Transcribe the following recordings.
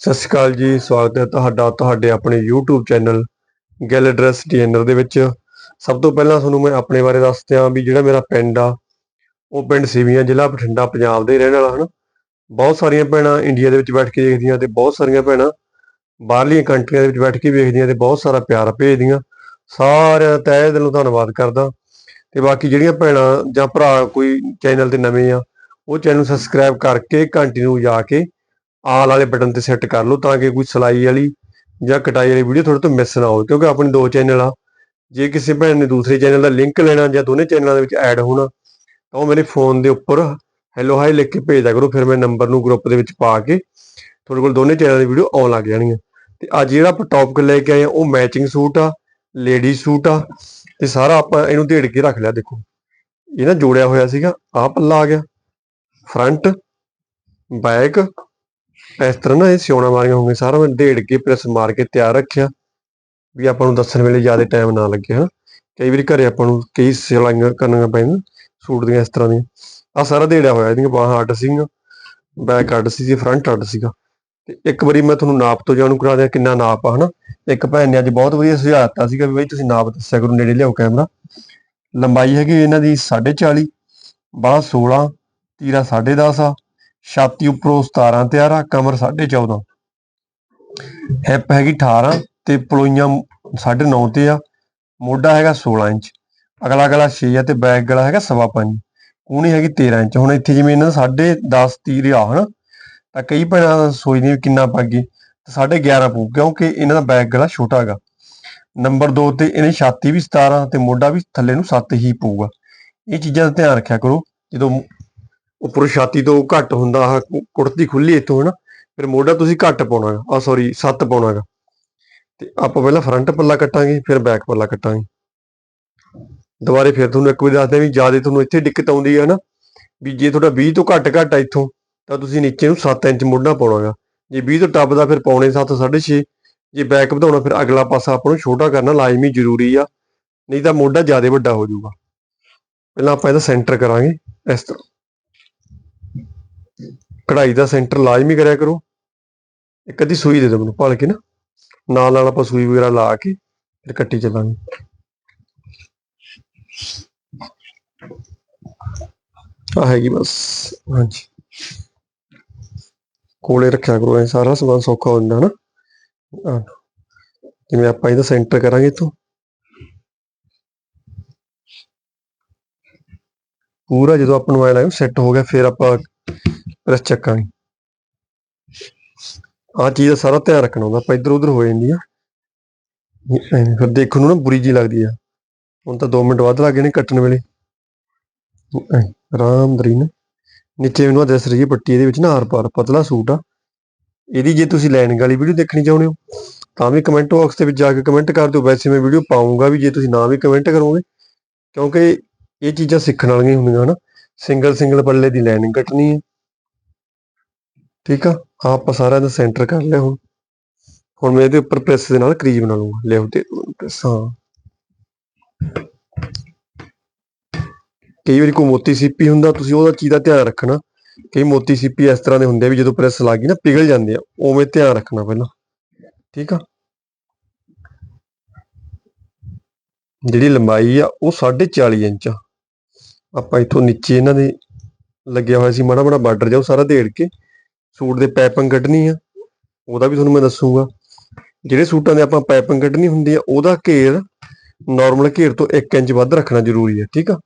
ਸਤਿ ਸ਼੍ਰੀ ਅਕਾਲ ਜੀ, ਸਵਾਗਤ ਹੈ ਤੁਹਾਡਾ, ਤੁਹਾਡੇ ਆਪਣੇ YouTube channel Gill dress designer ਦੇ ਵਿੱਚ। ਸਭ ਤੋਂ ਪਹਿਲਾਂ ਤੁਹਾਨੂੰ ਮੈਂ ਆਪਣੇ ਬਾਰੇ ਦੱਸਦਿਆਂ ਵੀ ਜਿਹੜਾ ਮੇਰਾ ਪਿੰਡ ਆ, ਉਹ ਪਿੰਡ ਸੀਵੀਆਂ, ਜ਼ਿਲ੍ਹਾ ਬਠਿੰਡਾ, ਪੰਜਾਬ ਦੇ ਰਹਿਣ ਵਾਲਾ ਹਨ। ਬਹੁਤ ਸਾਰੀਆਂ ਭੈਣਾਂ ਇੰਡੀਆ ਦੇ ਵਿੱਚ ਬੈਠ ਕੇ ਦੇਖਦੀਆਂ ਤੇ ਬਹੁਤ ਸਾਰੀਆਂ ਭੈਣਾਂ ਬਾਹਰਲੀਆਂ ਕੰਟਰੀਆਂ ਦੇ ਵਿੱਚ ਬੈਠ ਕੇ ਵੇਖਦੀਆਂ ਤੇ ਬਹੁਤ ਸਾਰਾ ਪਿਆਰ ਭੇਜਦੀਆਂ। ਸਾਰਿਆਂ ਦਾ ਤਹਿ ਦਿਲੋਂ ਧੰਨਵਾਦ ਕਰਦਾ। ਤੇ ਬਾਕੀ ਜਿਹੜੀਆਂ ਭੈਣਾਂ ਜਾਂ ਭਰਾ ਕੋਈ ਚੈਨਲ ਤੇ ਨਵੇਂ ਆ, ਉਹ ਚੈਨਲ ਸਬਸਕ੍ਰਾਈਬ ਕਰਕੇ ਘੰਟੀ ਨੂੰ ਜਾ ਕੇ ਆਲ ਵਾਲੇ ਬਟਨ ਤੇ ਸੈੱਟ ਕਰ ਲਓ ਤਾਂ ਕਿ ਕੋਈ ਸਲਾਈ ਵਾਲੀ ਜਾਂ ਕਟਾਈ ਵਾਲੀ ਵੀਡੀਓ ਤੁਹਾਡੇ ਤੋਂ ਮਿਸ ਨਾ ਹੋਵੇ, ਕਿਉਂਕਿ ਆਪਣੇ ਦੋ ਚੈਨਲ ਆ। ਜੇ ਕਿਸੇ ਭੈਣ ਨੇ ਦੂਸਰੇ ਚੈਨਲ ਦਾ ਲਿੰਕ ਲੈਣਾ ਜਾਂ ਦੋਨੇ ਚੈਨਲਾਂ ਦੇ ਵਿੱਚ ਐਡ ਹੋਣਾ, ਤਾਂ ਉਹ ਮੇਰੇ ਫੋਨ ਦੇ ਉੱਪਰ ਹੈਲੋ ਹਾਈ ਲਿਖ ਕੇ ਭੇਜਦਾ ਕਰੋ, ਫਿਰ ਮੈਂ ਨੰਬਰ ਨੂੰ ਗਰੁੱਪ ਦੇ ਵਿੱਚ ਪਾ ਕੇ ਤੁਹਾਡੇ ਕੋਲ ਦੋਨੇ ਚੈਨਲ ਦੀ ਵੀਡੀਓ ਆਉਣ ਲੱਗ ਜਾਣਗੀਆਂ। ਤੇ ਅੱਜ ਜਿਹੜਾ ਆਪਾਂ ਟੌਪਿਕ ਲੈ ਕੇ ਆਏ ਆ ਉਹ ਮੈਚਿੰਗ ਸੂਟ ਆ ਲੇਡੀ ਸੂਟ ਆ, ਤੇ ਸਾਰਾ ਆਪਾਂ ਇਹਨੂੰ ਢੇੜ ਕੇ ਰੱਖ ਲਿਆ, ਦੇਖੋ। ਇਹ ਨਾ ਜੋੜਿਆ ਹੋਇਆ ਸੀਗਾ, ਆਹ ਪੱਲਾ ਆ ਗਿਆ। ਫਰੰਟ ਬੈਕ ਇਸ ਤਰ੍ਹਾਂ ਨਾ ਇਹ ਸਿਉਣਾ ਮਾਰੀਆਂ ਹੋਣਗੀਆਂ ਸਾਰਾ ਮੈਂ ਢੇੜ ਕੇ ਪ੍ਰੈਸ ਮਾਰ ਕੇ ਤਿਆਰ ਰੱਖਿਆ, ਵੀ ਆਪਾਂ ਨੂੰ ਦੱਸਣ ਵੇਲੇ ਜ਼ਿਆਦਾ ਟਾਈਮ ਨਾ ਲੱਗੇ ਹਾਂ ਕਈ ਵਾਰੀ ਘਰੇ ਆਪਾਂ ਨੂੰ ਕਈ ਸਿਲਾਈਆਂ ਕਰਨੀਆਂ ਪੈਂਦੀਆਂ, ਸੂਟ ਦੀਆਂ ਇਸ ਤਰ੍ਹਾਂ ਦੀਆਂ। ਆ ਸਾਰਾ ਢੇੜਿਆ ਹੋਇਆ ਇਹਦੀਆਂ, ਬਾਹਾਂ ਅੱਡ ਸੀਗੀਆਂ ਬੈਕ ਅੱਡ ਸੀ ਜੀ ਫਰੰਟ ਅੱਡ ਸੀਗਾ। ਤੇ ਇੱਕ ਵਾਰੀ ਮੈਂ ਤੁਹਾਨੂੰ ਨਾਪ ਤੋਂ ਜਾਣੂ ਕਰਾ ਦਿਆਂ ਕਿੰਨਾ ਨਾਪ ਆ, ਹਨਾ। ਇੱਕ ਭੈਣ ਨੇ ਅੱਜ ਬਹੁਤ ਵਧੀਆ ਸੁਝਾਅ ਦਿੱਤਾ ਸੀਗਾ ਵੀ ਬਈ ਤੁਸੀਂ ਨਾਪ ਦੱਸਿਆ ਕਰੋ, ਨੇੜੇ ਲਿਆਓ ਕੈਮਰਾ। ਲੰਬਾਈ ਹੈਗੀ ਇਹਨਾਂ ਦੀ 4.5 ਬਾਹ 16 ਤੀਰਾ 10.5 ਆ। ਛਾਤੀ ਉੱਪਰੋਂ 17 ਤਿਆਰ ਆ ਕਮਰ 14.5 ਹਿੱਪ ਹੈਗੀ 18 ਤੇ ਪਲੋਈਆਂ 9.5 ਤੇ ਆ। ਮੋਢਾ ਹੈਗਾ 16 ਇੰਚ। ਅਗਲਾ ਗਲਾ 6 ਆ ਤੇ ਬੈਕ ਗਲਾ ਹੈਗਾ 5.5 ਕੂਣੀ ਹੈਗੀ 13 ਇੰਚ। ਹੁਣ ਇੱਥੇ ਜਿਵੇਂ ਇਹਨਾਂ ਦਾ 10.5 ਤੀਰ ਆ ਹਨਾ, ਤਾਂ ਕਈ ਭੈਣਾਂ ਸੋਚਦੀਆਂ ਵੀ ਕਿੰਨਾ ਪਾਗੀ ਤੇ 11.5 ਪਊ, ਕਿਉਂਕਿ ਇਹਨਾਂ ਦਾ ਬੈਕ ਗਲਾ ਛੋਟਾ ਹੈਗਾ। ਨੰਬਰ 2 ਤੇ ਇਹਨੇ ਛਾਤੀ ਵੀ 17 ਤੇ ਮੋਢਾ ਵੀ ਥੱਲੇ ਨੂੰ 7 ਹੀ ਪਊਗਾ। ਇਹ ਚੀਜ਼ਾਂ ਦਾ ਧਿਆਨ ਰੱਖਿਆ ਕਰੋ, ਜਦੋਂ ਉੱਪਰ ਛਾਤੀ ਤੋਂ ਘੱਟ ਹੁੰਦਾ ਆਹ ਕੁੜਤੀ ਖੁੱਲੀ ਇੱਥੋਂ, ਹਨਾ? ਫਿਰ ਮੋਢਾ ਤੁਸੀਂ ਘੱਟ ਪਾਉਣਾ ਹੈ ਆ ਸੌਰੀ 7 ਪਾਉਣਾ ਹੈਗਾ ਤੇ ਆਪਾਂ ਪਹਿਲਾਂ ਫਰੰਟ ਪੱਲਾ ਕੱਟਾਂਗੇ, ਫਿਰ ਬੈਕ ਪੱਲਾ ਕੱਟਾਂਗੇ। ਦੁਬਾਰੇ ਫਿਰ ਤੁਹਾਨੂੰ ਇੱਕ ਵਾਰੀ ਦੱਸਦੇ ਵੀ ਜ਼ਿਆਦਾ ਤੁਹਾਨੂੰ ਇੱਥੇ ਦਿੱਕਤ ਆਉਂਦੀ ਹੈ ਨਾ ਵੀ ਜੇ ਤੁਹਾਡਾ 20 ਤੋਂ ਘੱਟ ਘੱਟ ਆ ਇੱਥੋਂ, ਤਾਂ ਤੁਸੀਂ ਨੀਚੇ ਨੂੰ 7 ਇੰਚ ਮੋਢਾ ਪਾਉਣਾ ਹੈਗਾ ਜੇ 20 ਤੋਂ ਟੱਪਦਾ ਫਿਰ ਪੌਣੇ 7 6.5 ਜੇ ਬੈਕ ਵਧਾਉਣਾ, ਫਿਰ ਅਗਲਾ ਪਾਸਾ ਆਪਾਂ ਨੂੰ ਛੋਟਾ ਕਰਨਾ, ਲਾਜ਼ਮੀ ਜ਼ਰੂਰੀ ਆ। ਨਹੀਂ ਤਾਂ ਮੋਢਾ ਜ਼ਿਆਦਾ ਵੱਡਾ ਹੋ ਜਾਊਗਾ। ਪਹਿਲਾਂ ਆਪਾਂ ਇਹਦਾ ਸੈਂਟਰ ਕਰਾਂਗੇ, ਇਸ ਤਰ੍ਹਾਂ। ਕਢਾਈ ਦਾ ਸੈਂਟਰ ਲਾਜ਼ਮੀ ਕਰਿਆ ਕਰੋ। ਇੱਕ ਅੱਧੀ ਸੂਈ ਦੇ ਦਿਓ ਮੈਨੂੰ ਭਲ ਕੇ ਨਾ। ਨਾਲ ਨਾਲ ਆਪਾਂ ਸੂਈ ਵਗੈਰਾ ਲਾ ਕੇ ਫਿਰ ਕੱਟੀ ਚੱਲਾਂਗੇ। ਆ ਹੈਗੀ ਬਸ, ਹਾਂਜੀ। ਕੋਲੇ ਰੱਖਿਆ ਕਰੋ, ਇਹ ਸਾਰਾ ਸਮਾਨ ਸੌਖਾ ਹੋ ਜਾਂਦਾ ਨਾ। ਜਿਵੇਂ ਆਪਾਂ ਇਹਦਾ ਸੈਂਟਰ ਕਰਾਂਗੇ ਇੱਥੋਂ। ਪੂਰਾ ਜਦੋਂ ਆਪਾਂ ਨੂੰ ਐ ਲੱਗੇ ਸੈੱਟ ਹੋ ਗਿਆ, ਫਿਰ ਆਪਾਂ ਚੱਕਾ ਚੱਕਾਂਗੇ ਆਹ ਚੀਜ਼ ਦਾ ਸਾਰਾ ਧਿਆਨ ਰੱਖਣਾ ਹੁੰਦਾ, ਆਪਾਂ ਇੱਧਰ ਉੱਧਰ ਹੋ ਜਾਂਦੀ ਆ। ਐਵੇਂ ਫਿਰ ਦੇਖਣ ਨੂੰ ਨਾ ਬੁਰੀ ਜੀ ਲੱਗਦੀ ਆ। ਹੁਣ ਤਾਂ 2 ਮਿੰਟ ਵੱਧ ਲੱਗ ਗਏ ਨੇ ਕੱਟਣ ਵੇਲੇ। ਐਂ, ਆਰਾਮ ਦਰੀ ਨਾ। ਨੀਚੇ ਮੈਨੂੰ ਆਹ ਦਿਸ ਰਹੀ ਹੈ ਪੱਟੀ, ਇਹਦੇ ਵਿੱਚ ਨਾ ਆਰ ਪਾਰ, ਪਤਲਾ ਸੂਟ ਆ। ਇਹਦੀ ਜੇ ਤੁਸੀਂ ਲਾਈਨਿੰਗ ਵਾਲੀ ਵੀਡੀਓ ਦੇਖਣੀ ਚਾਹੁੰਦੇ ਹੋ, ਤਾਂ ਵੀ ਕਮੈਂਟ ਬਾਕਸ ਦੇ ਵਿੱਚ ਜਾ ਕੇ ਕਮੈਂਟ ਕਰ ਦਿਓ। ਵੈਸੇ ਮੈਂ ਵੀਡੀਓ ਪਾਉਂਗਾ ਵੀ, ਜੇ ਤੁਸੀਂ ਨਾ ਵੀ ਕਮੈਂਟ ਕਰੋਗੇ। ਕਿਉਂਕਿ ਇਹ ਚੀਜ਼ਾਂ ਸਿੱਖਣ ਵਾਲੀਆਂ ਹੁੰਦੀਆਂ ਹਨਾ। ਸਿੰਗਲ ਸਿੰਗਲ ਪੱਲੇ ਦੀ ਲਾਈਨਿੰਗ ਕੱਟਣੀ ਹੈ ਠੀਕ ਆ? ਆਹ ਆਪਾਂ ਸਾਰਾ ਇਹਦਾ ਸੈਂਟਰ ਕਰ ਲਿਆ ਹੁਣ। ਹੁਣ ਮੈਂ ਇਹਦੇ ਉੱਪਰ ਪ੍ਰੈਸ ਦੇ ਨਾਲ ਕਰੀਜ ਬਣਾ ਲੂੰਗਾ ਲਿਆਓ ਤੇ ਪ੍ਰੈਸ ਹਾਂ। ਕਈ ਵਾਰੀ ਕੋਈ ਮੋਤੀ ਸੀਪੀ ਹੁੰਦਾ, ਤੁਸੀਂ ਉਹਦਾ ਚੀਜ਼ ਦਾ ਧਿਆਨ ਰੱਖਣਾ। ਕਈ ਮੋਤੀ ਸੀਪੀ ਇਸ ਤਰ੍ਹਾਂ ਦੇ ਹੁੰਦੇ ਆ ਵੀ ਜਦੋਂ ਪ੍ਰੈਸ ਗਈ ਨਾ, ਪਿਘਲ ਜਾਂਦੇ ਆ। ਉਵੇਂ ਧਿਆਨ ਰੱਖਣਾ ਪਹਿਲਾਂ। ਠੀਕ ਆ? ਜਿਹੜੀ ਲੰਬਾਈ ਆ, ਉਹ 40.5 ਇੰਚ ਆ। ਆਪਾਂ ਇੱਥੋਂ ਨੀਚੇ ਇਹਨਾਂ ਦੇ ਲੱਗਿਆ ਹੋਇਆ ਸੀ ਮਾੜਾ ਮਾੜਾ ਬਾਰਡਰ ਜਾਓ ਸਾਰਾ ਦੇੜ ਕੇ ਸੂਟ ਦੇ ਪਾਈਪਿੰਗ ਕੱਢਣੀ ਆ। ਉਹਦਾ ਵੀ ਤੁਹਾਨੂੰ ਮੈਂ ਦੱਸੂਗਾ। ਜਿਹੜੇ ਸੂਟਾਂ ਦੇ ਆਪਾਂ ਪਾਈਪਿੰਗ ਕੱਢਣੀ ਹੁੰਦੀ ਆ, ਉਹਦਾ ਘੇਰ ਨਾਰਮਲ ਘੇਰ ਤੋਂ 1 ਇੰਚ ਵੱਧ ਰੱਖਣਾ ਜ਼ਰੂਰੀ ਹੈ ਠੀਕ ਆ?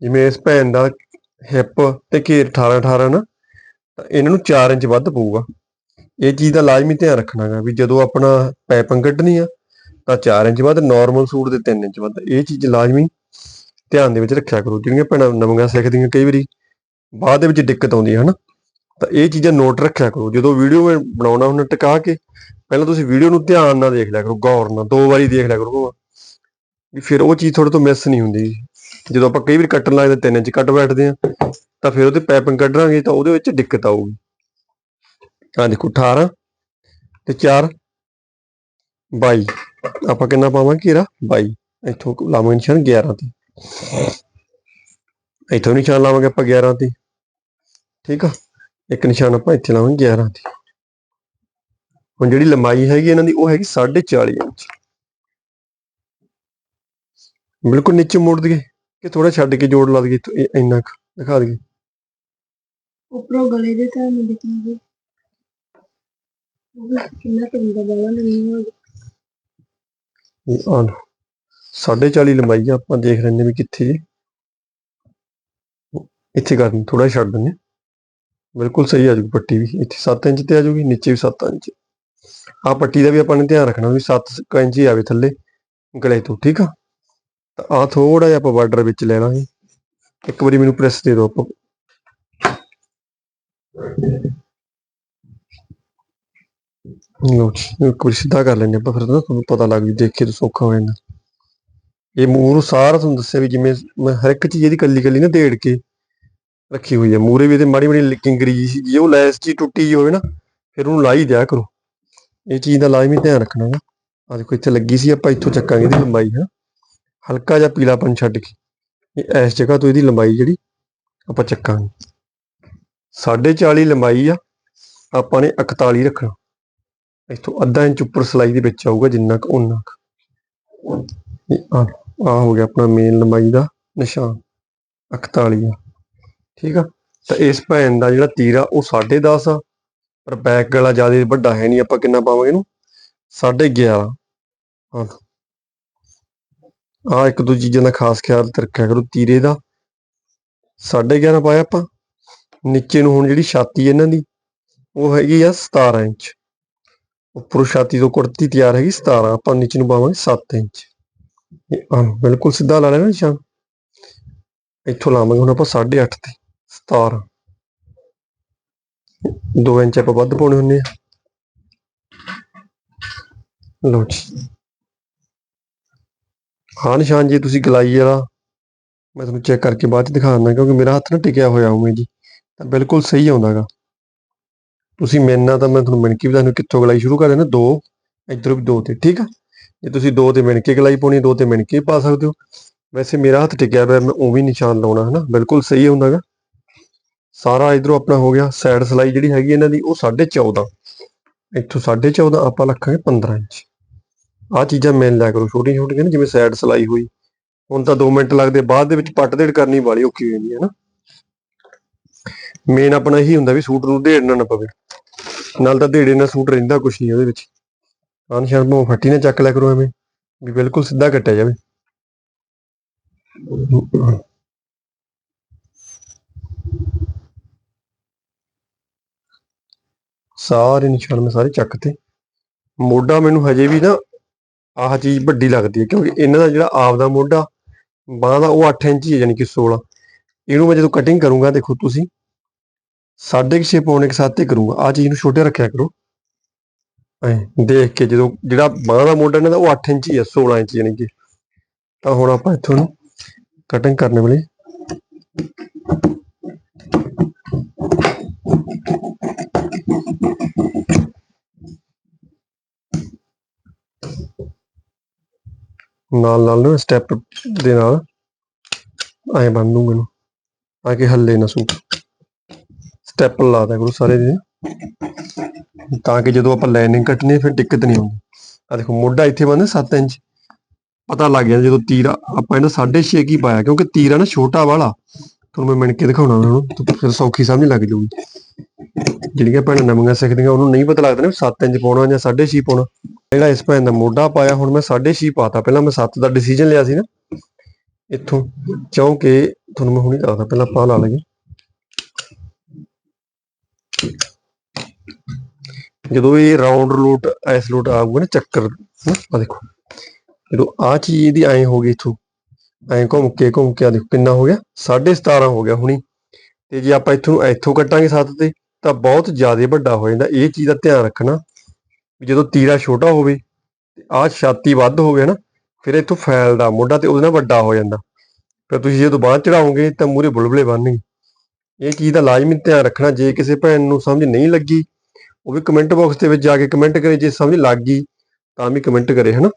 ਜਿਵੇਂ ਇਸ ਭੈਣ ਦਾ ਹਿੱਪ ਤੇ ਘੇਰ 18 18 ਨਾ, ਤਾਂ ਇਹਨਾਂ ਨੂੰ 4 ਇੰਚ ਵੱਧ ਪਊਗਾ। ਇਹ ਚੀਜ਼ ਦਾ ਲਾਜ਼ਮੀ ਧਿਆਨ ਰੱਖਣਾ ਗਾ ਵੀ ਜਦੋਂ ਆਪਣਾ ਪਾਈਪਿੰਗ ਕੱਢਣੀ ਆ, ਤਾਂ 4 ਇੰਚ ਵੱਧ ਨਾਰਮਲ ਸੂਟ ਦੇ 3 ਇੰਚ ਵੱਧ। ਇਹ ਚੀਜ਼ ਲਾਜ਼ਮੀ ਧਿਆਨ ਦੇ ਵਿੱਚ ਰੱਖਿਆ ਕਰੋ। ਜਿਹੜੀਆਂ ਭੈਣਾਂ ਨਵੀਆਂ ਸਿੱਖਦੀਆਂ ਕਈ ਵਾਰੀ, ਬਾਅਦ ਦੇ ਵਿੱਚ ਦਿੱਕਤ ਆਉਂਦੀ ਹੈ ਹਨਾ? ਤਾਂ ਇਹ ਚੀਜ਼ਾਂ ਨੋਟ ਰੱਖਿਆ ਕਰੋ। ਜਦੋਂ ਵੀਡੀਓ ਬਣਾਉਣਾ ਹੁੰਦਾ, ਟਿਕਾ ਕੇ ਪਹਿਲਾਂ ਤੁਸੀਂ ਵੀਡੀਓ ਨੂੰ ਧਿਆਨ ਨਾਲ ਦੇਖ ਲਿਆ ਕਰੋ, ਗੌਰ ਨਾਲ, ਦੋ ਵਾਰੀ ਦੇਖ ਲਿਆ ਕਰੋ। ਵੀ ਫਿਰ ਉਹ ਚੀਜ਼ ਥੋੜੇ ਤੋਂ ਮਿਸ ਨਹੀਂ ਹੁੰਦੀ। ਜਦੋਂ ਆਪਾਂ ਕਈ ਵਾਰ ਕੱਟਣ ਲੱਗਦੇ, ਤਿੰਨ ਇੰਚ ਕੱਟ ਬੈਠਦੇ ਆ, ਤਾਂ ਫਿਰ ਉਹਦੇ ਪਾਈਪਿੰਗ ਕੱਢਾਂਗੇ ਤਾਂ ਉਹਦੇ ਵਿੱਚ ਦਿੱਕਤ ਆਊਗੀ। ਆ ਦੇਖੋ 18 ਤੇ 4 22 ਆਪਾਂ ਕਿੰਨਾ ਪਾਵਾਂਗੇ ਘੇਰਾ 22 ਇੱਥੋਂ ਲਾਵਾਂਗੇ ਨਿਸ਼ਾਨ 11 ਤੇ। ਇੱਥੋਂ ਨਿਸ਼ਾਨ ਲਾਵਾਂਗੇ ਆਪਾਂ 11 ਤੇ। ਠੀਕ ਆ? ਇੱਕ ਨਿਸ਼ਾਨ ਆਪਾਂ ਇੱਥੇ ਲਾਵਾਂਗੇ 11 ਤੇ। ਹੁਣ ਜਿਹੜੀ ਲੰਬਾਈ ਹੈਗੀ ਇਹਨਾਂ ਦੀ ਉਹ ਹੈਗੀ 40.5 ਇੰਚ। ਬਿਲਕੁਲ ਨੀਚੇ ਮੋੜ ਦਈਏ ਕਿ ਥੋੜਾ ਛੱਡ ਕੇ ਜੋੜ ਲਾ ਦਈਏ ਇੰਨਾ ਕੁ ਦਿਖਾ ਦਈਏ। ਉੱਪਰੋਂ ਗਲੇ ਦੇ ਤਾਂ ਨਹੀਂ ਦਿਖਣਗੇ। ਕਿੰਨਾ ਟੰਦਾ ਬਾਲਾ ਨਹੀਂ ਹੋ ਇਹ। ਸਾਢੇ 40 ਲੰਬਾਈ ਆ ਆਪਾਂ ਦੇਖ ਲੈਂਦੇ ਵੀ ਕਿੱਥੇ ਜੀ। ਇੱਥੇ ਕਰਨ ਥੋੜਾ ਛੱਡ ਦਿੰਦੇ ਹਾਂ। ਬਿਲਕੁਲ ਸਹੀ ਆ ਜੂ ਪੱਟੀ ਵੀ, ਇੱਥੇ 7 ਇੰਚ ਤੇ ਆ ਜੂਗੀ, ਨੀਚੇ ਵੀ 7 ਇੰਚ। ਆ ਪੱਟੀ ਦਾ ਵੀ ਆਪਾਂ ਨੇ ਧਿਆਨ ਰੱਖਣਾ ਵੀ 7 ਇੰਚ ਹੀ ਆਵੇ ਥੱਲੇ ਗਲੇ ਤੋਂ, ਠੀਕ ਆ? ਤਾਂ ਆ ਥੋੜਾ ਜਿਹਾ ਆਪਾਂ ਬਾਰਡਰ ਵਿੱਚ ਲੈ ਲਾਂਗੇ। ਇੱਕ ਵਾਰੀ ਮੈਨੂੰ ਪ੍ਰੈਸ ਦੇ ਦਿਓ ਆਪਾਂ। ਲਓ ਜੀ, ਇੱਕ ਵਾਰੀ ਸਿੱਧਾ ਕਰ ਲੈਂਦੇ ਆਪਾਂ ਫਿਰ ਤਾਂ, ਤੁਹਾਨੂੰ ਪਤਾ ਲੱਗ ਜੂ ਦੇਖ ਕੇ ਤਾਂ ਸੌਖਾ ਹੋ ਜਾਂਦਾ। ਇਹ ਮੂੰਹ ਨੂੰ ਸਾਰਾ ਤੁਹਾਨੂੰ ਦੱਸਿਆ ਵੀ ਜਿਵੇਂ ਮੈਂ, ਹਰ ਇੱਕ ਚੀਜ਼ ਇਹਦੀ ਕੱਲੀ ਕੱਲੀ ਨਾ ਦੇੜ ਕੇ ਰੱਖੀ ਹੋਈ ਹੈ। ਮੂਰੇ ਵੀ ਤੇ ਮਾੜੀ ਮਾੜੀ ਲਿਕਿੰਗ ਜੀ ਸੀ ਜੇ ਉਹ ਲੈਸ ਜੀ ਟੁੱਟੀ ਹੋਵੇ ਨਾ, ਫਿਰ ਉਹਨੂੰ ਲਾਈ ਦਿਆ ਕਰੋ। ਇਹ ਚੀਜ਼ ਦਾ ਲਾਜ਼ਮੀ ਧਿਆਨ ਰੱਖਣਾ ਨਾ ਆ ਦੇਖੋ, ਇੱਥੇ ਲੱਗੀ ਸੀ। ਆਪਾਂ ਇੱਥੋਂ ਚੱਕਾਂਗੇ ਇਹਦੀ ਲੰਬਾਈ, ਹੈ। ਹਲਕਾ ਜਿਹਾ ਪੀਲਾਪਨ ਛੱਡ ਕੇ। ਇਹ ਇਸ ਜਗ੍ਹਾ ਤੋਂ ਇਹਦੀ ਲੰਬਾਈ ਜਿਹੜੀ, ਆਪਾਂ ਚੱਕਾਂਗੇ। 40 ਲੰਬਾਈ ਆ। ਆਪਾਂ ਨੇ 41 ਰੱਖਣਾ। ਇੱਥੋਂ ਅੱਧਾ ਇੰਚ ਉੱਪਰ ਸਲਾਈ ਦੇ ਵਿੱਚ ਆਊਗਾ, ਜਿੰਨਾ ਕੁ ਉਨਾ ਕੁ। ਇਹ ਆ ਹੋ ਗਿਆ ਆਪਣਾ ਮੇਨ ਲੰਬਾਈ ਦਾ ਨਿਸ਼ਾਨ। 41 ਆ। ਠੀਕ ਆ? ਤਾਂ ਇਸ ਭੈਣ ਦਾ ਜਿਹੜਾ ਤੀਰ ਆ ਉਹ 10.5 ਆ। ਪਰ ਬੈਕ ਗਲਾ ਜ਼ਿਆਦਾ ਵੱਡਾ ਹੈ ਨਹੀਂ, ਆਪਾਂ ਕਿੰਨਾ ਪਾਵਾਂਗੇ ਇਹਨੂੰ? 11.5 ਹਾਂ। ਆ ਇੱਕ ਦੋ ਚੀਜ਼ਾਂ ਦਾ ਖਾਸ ਖਿਆਲ ਤੇ ਰੱਖਿਆ ਕਰੋ, ਤੀਰੇ ਦਾ। 11.5 ਪਾਇਆ ਆਪਾਂ। ਨੀਚੇ ਨੂੰ ਹੁਣ ਜਿਹੜੀ ਛਾਤੀ ਇਹਨਾਂ ਦੀ, ਉਹ ਹੈਗੀ ਆ 17 ਇੰਚ। ਉੱਪਰੋਂ ਛਾਤੀ ਤੋਂ ਕੁੜਤੀ ਤਿਆਰ ਹੈਗੀ 17 ਆਪਾਂ ਨੀਚੇ ਨੂੰ ਪਾਵਾਂਗੇ 7 ਇੰਚ। ਇਹ ਬਿਲਕੁਲ ਸਿੱਧਾ ਲਾ ਲੈਣਾ ਨਿਸ਼ਾਨ। ਇੱਥੋਂ ਲਾਵਾਂਗੇ ਹੁਣ ਆਪਾਂ 8.5 ਤੇ। 17 2 ਇੰਚ ਆਪਾਂ ਵੱਧ ਪਾਉਣੇ ਹੁੰਦੇ ਆ। ਲਓ ਜੀ। ਹਾਂ ਨਿਸ਼ਾਨ ਜੀ ਤੁਸੀਂ ਗਲਾਈ ਵਾਲਾ, ਮੈਂ ਤੁਹਾਨੂੰ ਚੈੱਕ ਕਰਕੇ ਬਾਅਦ ਚ ਦਿਖਾਉਣਾ ਕਿਉਂਕਿ ਮੇਰਾ ਹੱਥ ਨਾ ਟਿਕਿਆ ਹੋਇਆ ਉਵੇਂ ਜੀ, ਤਾਂ ਬਿਲਕੁਲ ਸਹੀ ਆਉਂਦਾਗਾ। ਤੁਸੀਂ ਮਿਲਣਾ ਤਾਂ ਮੈਂ ਤੁਹਾਨੂੰ ਮਿਣ ਕੇ ਵੀ ਤੁਹਾਨੂੰ ਕਿੱਥੋਂ ਗਲਾਈ ਸ਼ੁਰੂ ਕਰ ਦੇਣਾ ਦੋ, ਇੱਧਰੋਂ ਵੀ ਦੋ ਤੇ, ਠੀਕ ਆ? ਜੇ ਤੁਸੀਂ ਦੋ ਤੇ ਮਿਣ ਕੇ ਗਲਾਈ ਪਾਉਣੀ ਦੋ ਤੇ ਮਿਣ ਕੇ ਪਾ ਸਕਦੇ ਹੋ। ਵੈਸੇ ਮੇਰਾ ਹੱਥ ਟਿਕਿਆ ਹੋਇਆ ਮੈਂ ਉਵੇਂ ਹੀ ਨਿਸ਼ਾਨ ਲਾਉਣਾ ਹੈ ਨਾ ਬਿਲਕੁਲ ਸਹੀ ਆਉਂਦਾਗਾ। ਸਾਰਾ ਇਧਰੋਂ ਆਪਣਾ ਹੋ ਗਿਆ ਸਾਈਡ ਸਲਾਈ ਜਿਹੜੀ ਹੈਗੀ ਇਹਨਾਂ ਦੀ, ਉਹ 14.5 ਇੱਥੋਂ 14.5 ਆਪਾਂ ਰੱਖਾਂਗੇ 15 ਇੰਚ। ਆ ਚੀਜ਼ਾਂ ਮਿਲ ਲਿਆ ਕਰੋ, ਛੋਟੀਆਂ ਛੋਟੀਆਂ ਨਾ, ਜਿਵੇਂ ਸਾਈਡ ਸਲਾਈ ਹੋਈ। ਹੁਣ ਤਾਂ 2 ਮਿੰਟ ਲੱਗਦੇ, ਬਾਅਦ ਦੇ ਵਿੱਚ ਪੱਟ ਦੇੜ ਕਰਨੀ ਵਾਲੀ ਔਖੀ ਹੋ ਜਾਂਦੀ ਹੈ ਨਾ। ਮੇਨ ਆਪਣਾ ਇਹੀ ਹੁੰਦਾ ਵੀ ਸੂਟ ਨੂੰ ਦੇੜਨਾ ਨਾ ਪਵੇ। ਨਾਲ ਤਾਂ ਦੇੜੇ ਨਾਲ ਸੂਟ ਰਹਿੰਦਾ ਕੁਛ ਨਹੀਂ ਉਹਦੇ ਵਿੱਚ। ਆਨ ਸ਼ਾਨ ਫੱਟੀ ਨਾ ਚੱਕ ਲਿਆ ਕਰੋ ਐਵੇਂ, ਵੀ ਬਿਲਕੁਲ ਸਿੱਧਾ ਕੱਟਿਆ ਜਾਵੇ। ਸਾਰੇ ਨਿਸ਼ਾਨ ਮੈਂ ਸਾਰੇ ਚੱਕ ਤੇ। ਮੋਢਾ ਮੈਨੂੰ ਹਜੇ ਵੀ ਨਾ ਆਹ ਚੀਜ਼ ਵੱਡੀ ਲੱਗਦੀ ਹੈ ਕਿਉਂਕਿ ਇਹਨਾਂ ਦਾ ਜਿਹੜਾ ਆਪ ਦਾ ਮੋਢਾ, ਬਾਹ ਦਾ ਉਹ 8 ਇੰਚ ਹੀ ਹੈ ਯਾਨੀ ਕਿ 16 ਇਹਨੂੰ ਮੈਂ ਜਦੋਂ ਕਟਿੰਗ ਕਰੂੰਗਾ ਦੇਖੋ ਤੁਸੀਂ, ਸਾਢੇ ਕੁ ਛੇ ਪੌਣੇ ਕੁ ਸੱਤ ਤੇ ਕਰੂੰਗਾ। ਆ ਚੀਜ਼ ਨੂੰ ਛੋਟੇ ਰੱਖਿਆ ਕਰੋ। ਐ, ਦੇਖ ਕੇ ਜਦੋਂ ਜਿਹੜਾ ਬਾਹ ਦਾ ਮੋਢਾ ਇਹਨਾਂ ਦਾ ਉਹ 8 ਇੰਚ ਹੀ ਹੈ 16 ਇੰਚ ਯਾਨੀ ਕਿ। ਤਾਂ ਹੁਣ ਆਪਾਂ ਇੱਥੋਂ ਨੂੰ ਕਟਿੰਗ ਕਰਨ ਵੇਲੇ ਨਾਲ ਨਾਲ ਨਾ ਸਟੈਪ ਦੇ ਨਾਲ ਐ ਬੰਨ ਦੂੰਗਾ ਇਹਨੂੰ ਤਾਂ ਕਿ ਹੱਲੇ ਨਾ ਸੂਟ ਸਟੈਪ ਲਾ ਦਿਆ ਕਰੋ ਸਾਰੇ ਦੇ ਤਾਂ ਕਿ ਜਦੋਂ ਆਪਾਂ ਲਾਈਨਿੰਗ ਕੱਟਣੀ, ਫਿਰ ਦਿੱਕਤ ਨਹੀਂ ਆਉਂਦੀ। ਆ ਦੇਖੋ, ਮੋਢਾ ਇੱਥੇ ਬੰਨ੍ਹਦੇ 7 ਇੰਚ। ਪਤਾ ਲੱਗ ਗਿਆ ਜਦੋਂ ਤੀਰ, ਆਪਾਂ ਇਹਨਾਂ 6.5 ਕੀ ਪਾਇਆ, ਕਿਉਂਕਿ ਤੀਰ ਆ ਨਾ ਛੋਟਾ ਵਾਲਾ। ਤੁਹਾਨੂੰ ਮੈਂ ਮਿਣ ਕੇ ਦਿਖਾਉਣਾ ਉਹਨਾਂ, ਤਾਂ ਫਿਰ ਸੌਖੀ ਸਮਝ ਲੱਗ ਜਾਊਗੀ। ਜਿਹੜੀਆਂ ਭੈਣਾਂ ਨਵੀਆਂ ਸਿੱਖਦੀਆਂ, ਉਹਨੂੰ ਨਹੀਂ ਪਤਾ ਲੱਗਦਾ ਨਾ 7 ਇੰਚ ਪਾਉਣਾ ਜਾਂ 6.5 ਪਾਉਣਾ। ਜਿਹੜਾ ਇਸ ਭੈਣ ਦਾ ਮੋਢਾ ਪਾਇਆ, ਹੁਣ ਮੈਂ 6.5 ਪਾਤਾ। ਪਹਿਲਾਂ ਮੈਂ 7 ਦਾ ਡਿਸੀਜਨ ਲਿਆ ਸੀ ਨਾ। ਇੱਥੋਂ ਕਿਉਂਕਿ ਤੁਹਾਨੂੰ ਮੈਂ ਹੁਣੀ ਦੱਸਦਾ, ਪਹਿਲਾਂ ਪਾ ਲਾ ਲਈਏ। ਜਦੋਂ ਇਹ ਰਾਉਂਡ ਲੋਟ ਐਸ ਲੋਟ ਆਊਗਾ ਨਾ, ਚੱਕਰ ਆ ਦੇਖੋ। ਜਦੋਂ ਆ ਚੀਜ਼ ਇਹਦੀ ਐਂ ਹੋ ਗਈ ਇੱਥੋਂ, ਐਂ ਘੁੰਮ ਕੇ ਘੁੰਮ ਕੇ ਆ ਦੇਖੋ ਕਿੰਨਾ ਹੋ ਗਿਆ? 17.5 ਹੋ ਗਿਆ ਹੁਣੀ। ਤੇ ਜੇ ਆਪਾਂ ਇੱਥੋਂ ਇੱਥੋਂ ਕੱਟਾਂਗੇ 7 ਤੇ, ਤਾਂ ਬਹੁਤ ਜ਼ਿਆਦਾ ਵੱਡਾ ਹੋ ਜਾਂਦਾ। ਇਹ ਚੀਜ਼ ਦਾ ਧਿਆਨ ਰੱਖਣਾ। ਜਦੋਂ ਤੀਰਾ ਛੋਟਾ ਹੋਵੇ ਤੇ ਆਹ ਛਾਤੀ ਵੱਧ ਹੋਵੇ ਨਾ ਫਿਰ ਇੱਥੋਂ ਫੈਲਦਾ ਮੋਢਾ ਤੇ ਉਹਦੇ ਨਾਲ ਵੱਡਾ ਹੋ ਜਾਂਦਾ। ਫਿਰ ਤੁਸੀਂ ਜਦੋਂ ਬਾਅਦ ਚੜਾਓਗੇ ਤਾਂ ਮੂਰੇ ਬੁਲਬੁਲੇ ਬਣਨਗੇ। ਇਹ ਚੀਜ਼ ਦਾ ਲਾਜ਼ਮੀ ਧਿਆਨ ਰੱਖਣਾ, ਜੇ ਕਿਸੇ ਭੈਣ ਨੂੰ ਸਮਝ ਨਹੀਂ ਲੱਗੀ, ਉਹ ਵੀ ਕਮੈਂਟ ਬਾਕਸ ਦੇ ਵਿੱਚ ਜਾ ਕੇ ਕਮੈਂਟ ਕਰੇ, ਜੇ ਸਮਝ ਲੱਗ ਗਈ ਤਾਂ ਵੀ ਕਮੈਂਟ ਕਰੇ ਹਨਾ।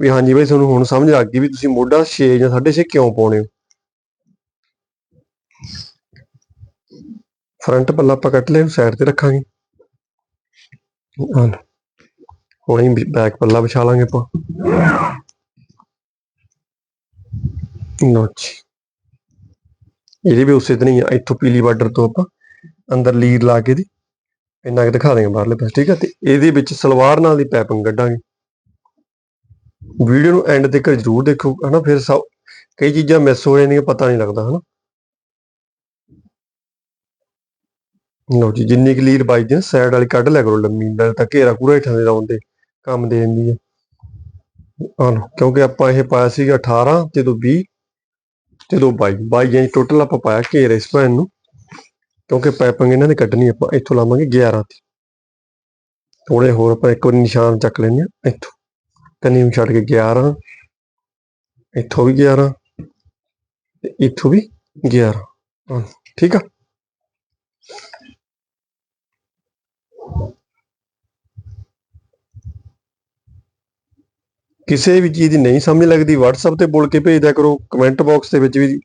ਵੀ ਹਾਂਜੀ ਬਾਈ, ਤੁਹਾਨੂੰ ਹੁਣ ਸਮਝ ਲੱਗ ਗਈ ਵੀ ਤੁਸੀਂ ਮੋਢਾ 6 ਜਾਂ 6.5 ਕਿਉਂ ਪਾਉਣੇ ਹੋ। ਫਰੰਟ ਪੱਲਾ ਆਪਾਂ ਕੱਟ ਲਿਆ ਸਾਈਡ ਤੇ ਰੱਖਾਂਗੇ। ਆਹ ਹੁਣੇ ਬੈਕ ਪੱਲਾ ਵਿਛਾ ਲਾਂਗੇ ਆਪਾਂ। ਲਓ ਜੀ। ਇਹਦੇ ਵੀ ਉਸੇ ਤਰ੍ਹਾਂ ਹੀ ਆ, ਇੱਥੋਂ ਪੀਲੀ ਬਾਰਡਰ ਤੋਂ ਆਪਾਂ ਅੰਦਰ ਲੀਰ ਲਾ ਕੇ ਦੀ ਇੰਨਾ ਕੁ ਦਿਖਾ ਦੇਂਗੇ ਬਾਹਰਲੇ ਪਾਸੇ, ਠੀਕ ਹੈ ਤੇ ਇਹਦੇ ਵਿੱਚ ਸਲਵਾਰ ਨਾਲ ਦੀ ਪੈਪਿੰਗ ਕੱਢਾਂਗੇ। ਵੀਡੀਓ ਨੂੰ ਐਂਡ ਤੱਕ ਜਰੂਰ ਦੇਖੋ, ਹਨਾ? ਫਿਰ ਸਭ, ਕਈ ਚੀਜ਼ਾਂ ਮਿਸ ਹੋ ਜਾਂਦੀਆਂ, ਪਤਾ ਨਹੀਂ ਲੱਗਦਾ, ਹਨਾ? ਲਓ ਜੀ, ਜਿੰਨੀ ਕੁ ਲੀਰ ਬਾਈ ਦੀ ਸਾਈਡ ਵਾਲੀ ਕੱਢ ਲਿਆ ਕਰੋ ਲੰਮੀ, ਨਾਲ ਤਾਂ ਘੇਰਾ ਪੂਰਾ ਹੇਠਾਂ ਦੇ ਰਾਉਂਡ ਕੰਮ ਦੇ ਦਿੰਦੀ ਹੈ, ਕਿਉਂਕਿ ਆਪਾਂ ਇਹ ਪਾਇਆ ਸੀਗਾ 18 ਤੇ 20 ਤੇ 22 22 ਜਾਨੀ ਟੋਟਲ ਆਪਾਂ ਪਾਇਆ ਘੇਰੇ ਇਸ ਭੈਣ ਨੂੰ। ਕਿਉਂਕਿ ਪਾਈਪਿੰਗ ਇਹਨਾਂ ਦੀ ਕੱਢਣੀ ਆਪਾਂ ਇੱਥੋਂ ਲਾਵਾਂਗੇ 11 ਤੇ ਥੋੜੇ ਹੋਰ ਆਪਾਂ ਇੱਕ ਵਾਰੀ ਨਿਸ਼ਾਨ ਚੱਕ ਲੈਂਦੇ ਆ ਇੱਥੋਂ। ਕੰਨੀ ਨੂੰ ਛੱਡ ਕੇ 11 ਇੱਥੋਂ ਵੀ 11 ਤੇ ਇੱਥੋਂ ਵੀ 11 ਠੀਕ ਆ? ਕਿਸੇ ਵੀ ਚੀਜ਼ ਦੀ ਨਹੀਂ ਸਮਝ ਲੱਗਦੀ, WhatsApp ਤੇ ਬੋਲ ਕੇ ਭੇਜ ਦਿਆ ਕਰੋ ਕਮੈਂਟ ਬਾਕਸ ਦੇ ਵਿੱਚ ਵੀ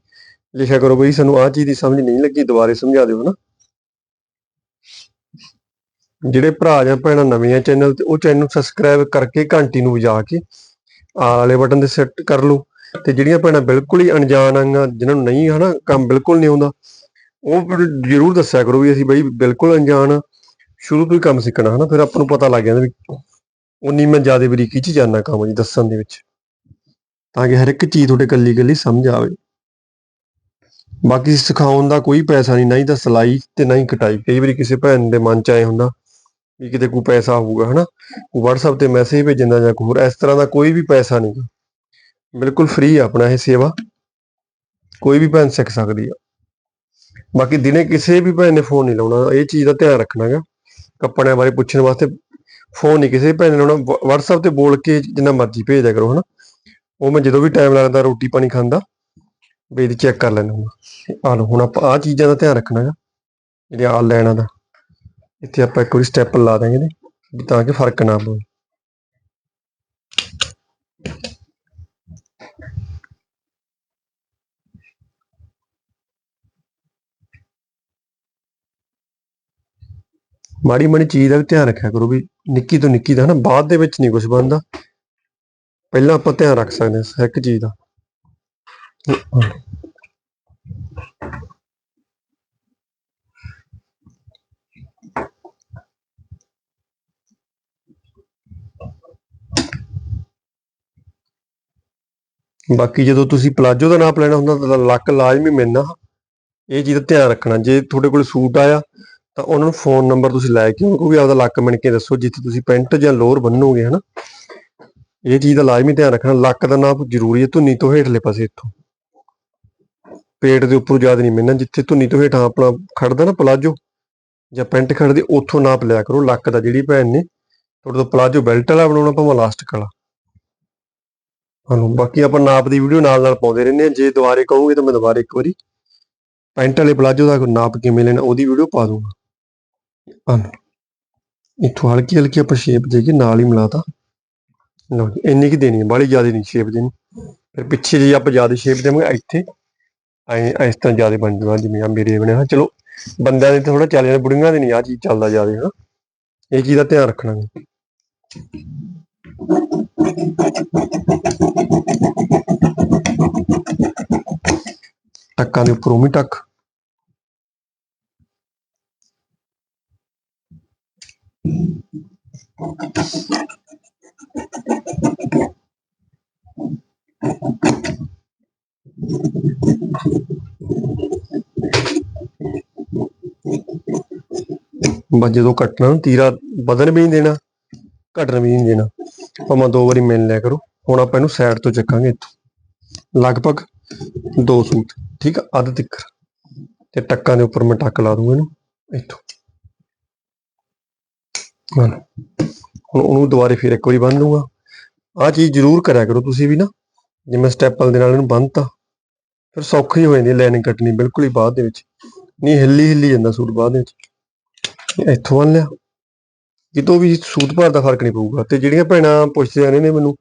ਲਿਖਿਆ ਕਰੋ ਬਈ ਸਾਨੂੰ ਆਹ ਚੀਜ਼ ਦੀ ਸਮਝ ਨਹੀਂ ਲੱਗੀ, ਦੁਬਾਰੇ ਸਮਝਾ ਦਿਓ ਹਨਾ। ਜਿਹੜੇ ਭਰਾ ਜਾਂ ਭੈਣਾਂ ਨਵੇਂ ਆ ਚੈਨਲ ਤੇ, ਉਹ ਚੈਨਲ ਨੂੰ ਸਬਸਕ੍ਰਾਈਬ ਕਰਕੇ ਘੰਟੀ ਨੂੰ ਵਜਾ ਕੇ ਆਲ ਵਾਲੇ ਬਟਨ ਤੇ ਸੈੱਟ ਕਰ ਲਓ ਤੇ ਜਿਹੜੀਆਂ ਭੈਣਾਂ ਬਿਲਕੁਲ ਹੀ ਅਣਜਾਣ ਆਂਗਾ ਜਿਨ੍ਹਾਂ ਨੂੰ ਨਹੀਂ ਹਨਾ, ਕੰਮ ਬਿਲਕੁਲ ਨਹੀਂ ਆਉਂਦਾ, ਉਹ ਜ਼ਰੂਰ ਦੱਸਿਆ ਕਰੋ ਵੀ ਅਸੀਂ ਬਈ ਬਿਲਕੁਲ ਅਣਜਾਣ ਆ, ਸ਼ੁਰੂ ਤੋਂ ਹੀ ਕੰਮ ਸਿੱਖਣਾ ਹਨਾ, ਫਿਰ ਆਪਾਂ ਨੂੰ ਪਤਾ ਲੱਗ ਜਾਂਦਾ ਵੀ ਉਨੀ ਮੈਂ ਜ਼ਿਆਦਾ ਬਰੀਕੀ ਚ ਜਾਣਾ ਕੰਮ ਜੀ ਦੱਸਣ ਦੇ ਵਿੱਚ। ਤਾਂ ਕਿ ਹਰ ਇੱਕ ਚੀਜ਼ ਤੁਹਾਡੇ ਕੱਲੀ ਕੱਲੀ ਸਮਝ ਆਵੇ। ਬਾਕੀ ਸਿਖਾਉਣ ਦਾ ਕੋਈ ਪੈਸਾ ਨਹੀਂ ਨਹੀਂ ਤਾਂ ਸਲਾਈ ਤੇ ਨਹੀਂ ਕਟਾਈ। ਕਈ ਵਾਰੀ ਕਿਸੇ ਭੈਣ ਦੇ ਮਨ ਚ ਆਏ ਹੁੰਦਾ ਵੀ ਕਿਤੇ ਕੋਈ ਪੈਸਾ ਹੋਊਗਾ, ਹਨਾ? WhatsApp ਤੇ ਮੈਸੇਜ ਭੇਜਣ ਦਾ ਜਾਂ ਕੋਈ ਹੋਰ, ਇਸ ਤਰ੍ਹਾਂ ਦਾ ਕੋਈ ਵੀ ਪੈਸਾ ਨਹੀਂ ਬਿਲਕੁਲ ਫ੍ਰੀ ਆ ਆਪਣਾ ਇਹ ਸੇਵਾ। ਕੋਈ ਵੀ ਭੈਣ ਸਿੱਖ ਸਕਦੀ ਆ। ਬਾਕੀ ਦਿਨੇ ਕਿਸੇ ਵੀ ਭੈਣ ਨੇ ਫੋਨ ਨਹੀਂ ਲਾਉਣਾ। ਇਹ ਚੀਜ਼ ਦਾ ਧਿਆਨ ਰੱਖਣਾਗਾ ਕੱਪੜਿਆਂ ਬਾਰੇ ਪੁੱਛਣ ਵਾਸਤੇ ਫੋਨ ਨਹੀਂ ਕਿਸੇ ਭੈਣ ਨੂੰ ਲਾਉਣਾ WhatsApp ਤੇ ਬੋਲ ਕੇ ਜਿੰਨਾ ਮਰਜ਼ੀ ਭੇਜ ਦਿਆ ਕਰੋ, ਹਨਾ? ਉਹ ਮੈਂ ਜਦੋਂ ਵੀ ਟਾਈਮ ਲੱਗਦਾ, ਰੋਟੀ ਪਾਣੀ ਖਾਂਦਾ, ਵੀ ਚੈੱਕ ਕਰ ਲੈਣਾ ਹੁਣ ਆ ਲਓ, ਹੁਣ ਆਪਾਂ ਆ ਚੀਜ਼ਾਂ ਦਾ ਧਿਆਨ ਰੱਖਣਾਗਾ ਜਿਹੜੇ ਆ ਲੈਣਾ ਦਾ। ਇੱਥੇ ਆਪਾਂ ਇੱਕ ਵਾਰੀ ਸਟੈਪ ਲਾ ਦਾਂਗੇ ਇਹਦੇ ਤਾਂ ਕਿ ਫ਼ਰਕ ਨਾ ਪਵੇ। ਮਾੜੀ ਮਾੜੀ ਚੀਜ਼ ਦਾ ਵੀ ਧਿਆਨ ਰੱਖਿਆ ਕਰੋ ਵੀ ਨਿੱਕੀ ਤੋਂ ਨਿੱਕੀ ਦਾ ਹਨਾ, ਬਾਅਦ ਦੇ ਵਿੱਚ ਨਹੀਂ ਕੁਝ ਬਣਦਾ। ਪਹਿਲਾਂ ਆਪਾਂ ਧਿਆਨ ਰੱਖ ਸਕਦੇ ਹਾਂ ਇੱਕ ਚੀਜ਼ ਦਾ। ਬਾਕੀ ਜਦੋਂ ਤੁਸੀਂ ਪਲਾਜੋ ਦਾ ਨਾਪ ਲੈਣਾ ਹੁੰਦਾ ਤਾਂ ਲੱਕ ਲਾਜ਼ਮੀ ਮਿਲਣਾ। ਇਹ ਚੀਜ਼ ਦਾ ਧਿਆਨ ਰੱਖਣਾ। ਜੇ ਤੁਹਾਡੇ ਕੋਲ ਸੂਟ ਆਇਆ ਤਾਂ ਉਹਨਾਂ ਨੂੰ ਫੋਨ ਨੰਬਰ ਤੁਸੀਂ ਲੈ ਕੇ ਉਹਨੂੰ ਵੀ ਆਪਦਾ ਲੱਕ ਮਿਣ ਕੇ ਦੱਸੋ, ਜਿੱਥੇ ਤੁਸੀਂ ਪੈਂਟ ਜਾਂ ਲੋਅਰ ਬੰਨੋਗੇ, ਹਨਾ? ਇਹ ਚੀਜ਼ ਦਾ ਲਾਜ਼ਮੀ ਧਿਆਨ ਰੱਖਣਾ, ਲੱਕ ਦਾ ਨਾਪ ਜ਼ਰੂਰੀ ਹੈ, ਧੁਨੀ ਤੋਂ ਹੇਠਲੇ ਪਾਸੇ ਇੱਥੋਂ। ਪੇਟ ਦੇ ਉੱਪਰ ਜ਼ਿਆਦਾ ਨਹੀਂ ਮਿਲਣਾ ਜਿੱਥੇ ਧੁੰਨੀ ਤੋਂ ਹੇਠਾਂ ਆਪਣਾ ਖੜਦਾ ਨਾ ਪਲਾਜੋ, ਜਾਂ ਪੈਂਟ ਖੜਦੀ ਉੱਥੋਂ ਨਾਪ ਲਿਆ ਕਰੋ, ਲੱਕ ਦਾ ਜਿਹੜੀ ਭੈਣ ਨੇ, ਤੁਹਾਡੇ ਤੋਂ ਪਲਾਜੋ ਬੈਲਟ ਵਾਲਾ ਬਣਾਉਣਾ ਭਾਵੇਂ ਇਲਾਸਟਿਕ ਵਾਲਾ ਹਾਂਜੀ ਬਾਕੀ ਆਪਾਂ ਨਾਪ ਦੀ ਵੀਡੀਓ ਨਾਲ ਨਾਲ ਪਾਉਂਦੇ ਰਹਿੰਦੇ ਹਾਂ, ਜੇ ਦੁਬਾਰੇ ਕਹੋਗੇ ਤਾਂ ਮੈਂ ਦੁਬਾਰੇ ਇੱਕ ਵਾਰੀ ਪੈਂਟ ਵਾਲੇ ਪਲਾਜੋ ਦਾ ਨਾਪ ਕਿਵੇਂ ਲੈਣਾ, ਉਹਦੀ ਵੀਡੀਓ ਪਾ ਦੂੰਗਾ। ਹਾਂਜੀ ਇੱਥੋਂ ਹਲਕੀ ਹਲਕੀ ਆਪਾਂ ਸ਼ੇਪ ਦੇ ਕੇ ਨਾਲ ਹੀ ਮਿਲਾਤਾ ਲਓ ਜੀ, ਇੰਨੀ ਕੀ ਦੇਣੀ ਹੈ, ਬਾਹਲੀ ਜ਼ਿਆਦਾ ਨਹੀਂ ਸ਼ੇਪ ਦੇਣੀ। ਫਿਰ ਪਿੱਛੇ ਜੇ ਆਪਾਂ ਜ਼ਿਆਦਾ ਸ਼ੇਪ ਦੇਵਾਂਗੇ ਇੱਥੇ। ਐ ਇਸ ਤਰ੍ਹਾਂ ਜ਼ਿਆਦਾ ਬਣ ਜੂਗਾ ਜਿਵੇਂ ਆ ਮੇਰੇ ਬਣਿਆ ਚਲੋ, ਬੰਦਿਆਂ ਦੇ ਥੋੜਾ ਚੱਲ ਜਾਂਦਾ, ਬੁੜੀਆਂ ਦੇ ਨਹੀਂ ਆ ਚੀਜ਼ ਚੱਲਦਾ ਜ਼ਿਆਦਾ, ਹਨਾ। ਇਹ ਚੀਜ਼ ਦਾ ਧਿਆਨ ਰੱਖਣਾ ਹੈ। ਟੱਕਾਂ ਦੇ ਉੱਪਰੋਂ ਵੀ ਟੱਕ। ਬਸ ਜਦੋਂ ਕੱਟਣਾ ਨਾ ਤੀਰਾ ਵਧਣ ਵੀ ਨਹੀਂ ਦੇਣਾ, ਘਟਣ ਵੀ ਨਹੀਂ ਦੇਣਾ, ਭਾਵੇਂ ਦੋ ਵਾਰੀ ਮਿਲ ਲਿਆ ਕਰੋ, ਹੁਣ ਆਪਾਂ ਇਹਨੂੰ ਸਾਈਡ ਤੋਂ ਚੱਕਾਂਗੇ ਇੱਥੋਂ। ਲਗਭਗ ਦੋ ਸੂਟ ਠੀਕ ਆ, ਅੱਧ ਤਿੱਕਰ ਤੇ ਟੱਕਾਂ ਦੇ ਉੱਪਰ ਮੈਂ ਟੱਕ ਲਾ ਦੂੰਗਾ ਇਹਨੂੰ, ਇੱਥੋਂ। ਹੁਣ ਉਹਨੂੰ ਦੁਬਾਰੇ ਫਿਰ ਇੱਕ ਵਾਰੀ ਬੰਨ ਦੂੰਗਾ ਆ ਚੀਜ਼ ਜ਼ਰੂਰ ਕਰਿਆ ਕਰੋ ਤੁਸੀਂ ਵੀ ਨਾ। ਜਿਵੇਂ ਸਟੈਪਲ ਦੇ ਨਾਲ ਇਹਨੂੰ ਬੰਨਤਾ, ਫਿਰ ਸੌਖੀ ਹੋ ਜਾਂਦੀ ਲਾਈਨਿੰਗ ਕੱਟਣੀ ਬਿਲਕੁਲ ਹੀ ਬਾਅਦ ਦੇ ਵਿੱਚ। ਨਹੀਂ, ਹਿੱਲੀ ਹਿੱਲੀ ਜਾਂਦਾ ਸੂਟ ਬਾਅਦ ਦੇ ਵਿੱਚ। ਇੱਥੋਂ ਬੰਨ ਲਿਆ। ਕਿਤੋਂ ਵੀ ਸੂਤ ਭਾਰ ਦਾ ਫ਼ਰਕ ਨਹੀਂ ਪਊਗਾ। ਤੇ ਜਿਹੜੀਆਂ ਭੈਣਾਂ ਪੁੱਛਦੇ ਨੇ ਮੈਨੂੰ